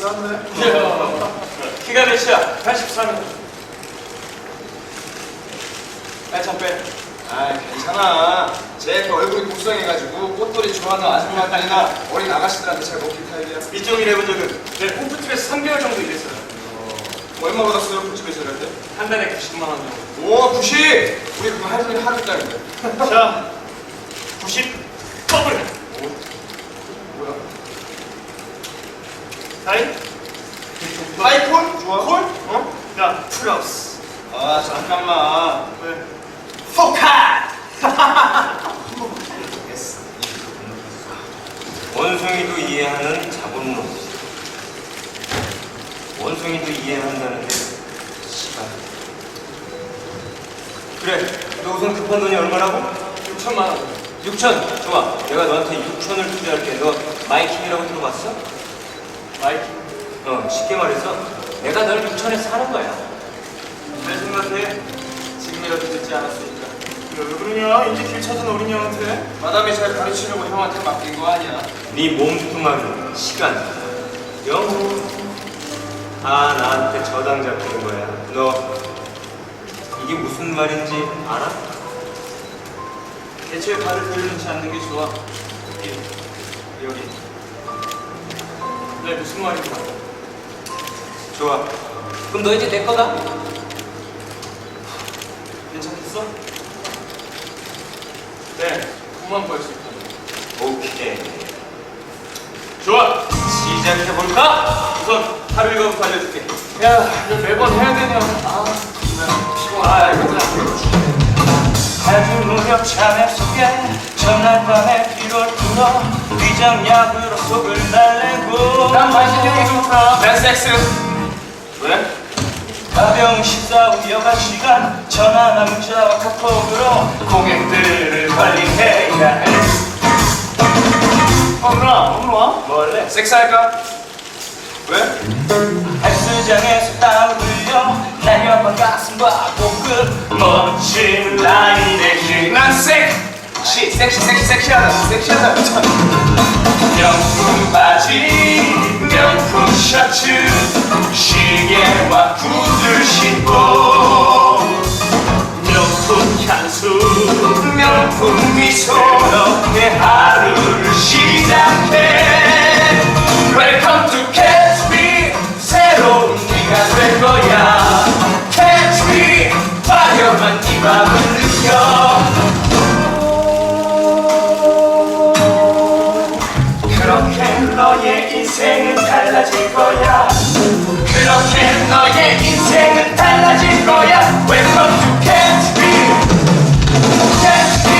쌌네. 키가 몇이야? 83m. 빨참 빼. 아 괜찮아. 제그 얼굴이 복성해가지고 꽃돌이 좋아하는 아줌마들이나 어린 아가씨들한테 잘 먹힐 타입이야. 이쪽 일 해본 적은 내 홈프집에서 3개월 정도 일했어요. 뭐 얼마 받았어요? 꿀집에서 일할 때? 한 달에 99만 원 정도. 오 90! 우리 그거 할 일이 하루 있다는데. 자, 90 더블. 뭐야? 다이? 아이콘? 좋아. 콜? 어? 야, 플러스. 아 잠깐만. 왜? 포카! 원숭이도 이해하는 자본론. 원숭이도 이해한다는 게 시간. 그래, 너 우선 급한 돈이 얼마라고? 6천만 원. 6천. 좋아. 내가 너한테 6천을 투자할게. 너 마이킹이라고 들어봤어? 마이크. 어, 쉽게 말해서 내가 널 6천에 사는 거야. 내 생각에 지금이라도 늦지 않았으니까. 왜 그러냐? 이제 길 찾은 어린 양한테. 마담이 잘 가르치려고 형한테 맡긴 거 아니야. 네 몸뚱아리, 시간, 영혼 다 나한테 저당 잡히는 거야. 너 이게 무슨 말인지 알아? 대체 발을 들여놓지 않는 게 좋아. 여기. 여기. 네, 무슨 알아. 좋아. 그럼 너 이제 내 거다. 괜찮겠어? 네, 9만 벌수 있다. 오케이. 좋아! 시작해 볼까? 우선 하루 일과부터 알려줄게. 야, 이거 매번 해야 되냐? 아, 피곤. 아, 괜찮아. 아주 무력참에 속에 전날 밤에 위장약으로 속을 달래고 난 만신형이 좋다. 난 섹스. 왜? 가벼운 식사 후 여가 시간 전화나 문자와 카톡으로 고객들을 관리해야 해 어, 누나, 오늘 와? 원래 섹스할까? 왜? 헬스장에서 땀을 흘려 날렵한 가슴과 복근 멋진 라인 대신 난 섹 시, 섹시, 섹시, 섹시하다. 섹시하다. 명품 바지 명품 셔츠 시계와 구두 신고. 명품 향수 명품 미소 그렇게 하루를 시작해. Welcome to Catch Me. 새로운 네가 될 거야. Catch Me. 화려한 이 밤을 느껴 너의 인생은 달라질 거야 Welcome to Catch Me Catch Me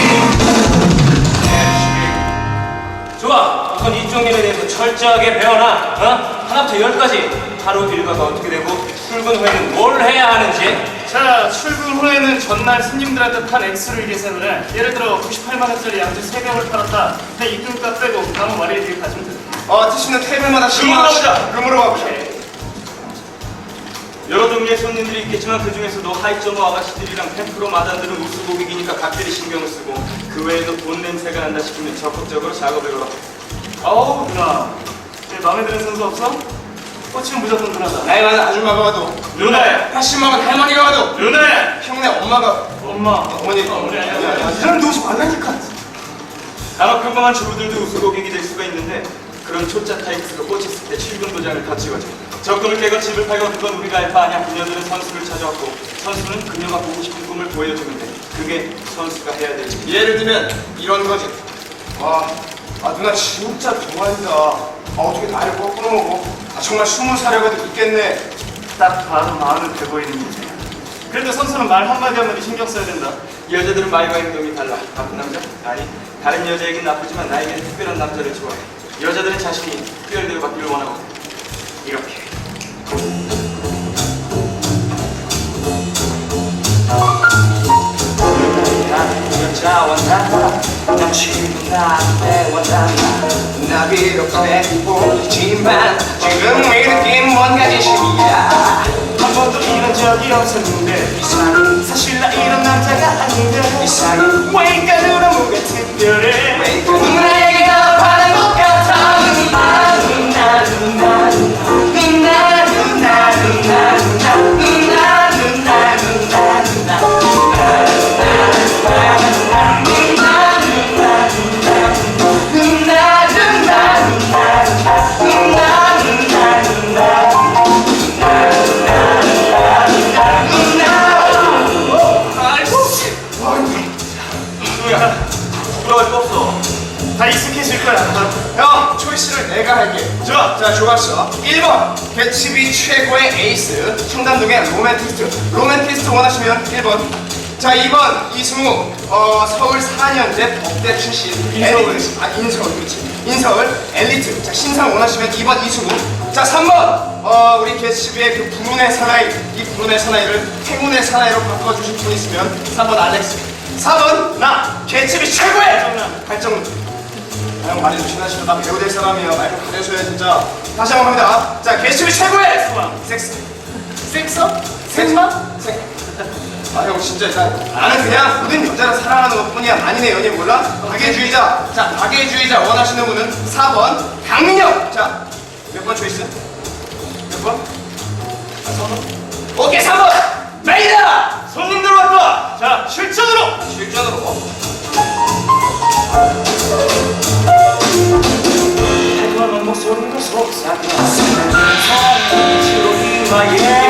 Catch Me 좋아 우선 이쪽 일에 대해서 철저하게 배워놔 어? 하나부터 열까지 하루 일과가 어떻게 되고 출근 후에는 뭘 해야 하는지 자, 출근 후에는 전날 손님들한테 판 액수를 계산을 해. 예를 들어 98만 원짜리 양주 3병을 팔았다. 근데 입금값 빼고 남은 말이 뒤에 가지면 돼. 어, 티슈는 테이블마다 룸으로 가보자. 룸으로 가보자. 여러 종류의 손님들이 있겠지만 그 중에서도 하이점어 아가씨들이랑 팬프로 마담들은 우수 고객이니까 각별히 신경을 쓰고 그 외에도 돈 냄새가 난다 싶으면 적극적으로 작업을 걸어 어우, 누나. 내 마음에 드는 선수 없어? 꽂히면 무조건 누나다. 나이 많은 아줌마가 와도 누나야! 80만 원 할머니가 와도 누나야! 형네 엄마가 엄마. 어머니 어머니 아니야. 이런 누구지 만나니까 간혹 평범한 주부들도 우수 고객이 될 수가 있는데 그런 초짜 타이트가 꽂혔을 때 출근 도장을 더 찍어줘 적금을 깨고 집을 팔고 그건 우리가 알바 아니야 그녀들은 선수를 찾아왔고 선수는 그녀가 보고 싶은 꿈을 보여주면 돼 그게 선수가 해야 될 일. 예를 들면 이런 거지 와, 아 누나 진짜 좋아한다 아 어떻게 나이를 거꾸로 먹어 아 정말 스무 살이라도 있겠네 딱 봐도 마음은 돼 보이는 거지. 그래도 선수는 말 한마디 한마디 신경 써야 된다. 여자들은 말과 행동이 달라. 나쁜 남자? 아니, 다른 여자에겐 나쁘지만 나에겐 특별한 남자를 좋아해. 여자들은 자신이 특별대로 받기를 원하고 이렇게. 난 여자와 나 남친도 나한테 원한다 나 비록 빼보이지만 지금 이 느낌 뭔가 진심이야 한 번도 이런 적이 없었는데 이상해 사실 나 이런 남자가 아닌데 이상해 왜일까 누나 뭐가 특별해 개츠비 최고의 에이스. 청담동의 로맨티스트. 로맨티스트 원하시면 1번. 자 2번. 이승우 어, 서울 4년제 법대 출신 인서울. 엘리트. 아 인서울. 그렇지. 인서울 엘리트. 자 신상 원하시면 2번 이승우 자 3번. 어, 우리 개츠비의 그 불운의 사나이. 이 불운의 사나이를 행운의 사나이로 바꿔주실 분 있으면 3번 알렉스. 4번 나. 개츠비 최고의! 발정문 형좀 친하시면 나 배우 될 사람이야 말좀 가려줘야 진짜. 다시 한번 합니다. 자 개츠비 최고의 섹스. 섹서? 섹마? 섹. 아 형 진짜 일단 나는 그냥 모든 여자를 사랑하는 것 뿐이야. 만인의 연인 몰라? 박애주의자. 자 박애주의자 원하시는 분은 4번 강민영 자몇 번 초이스? 사랑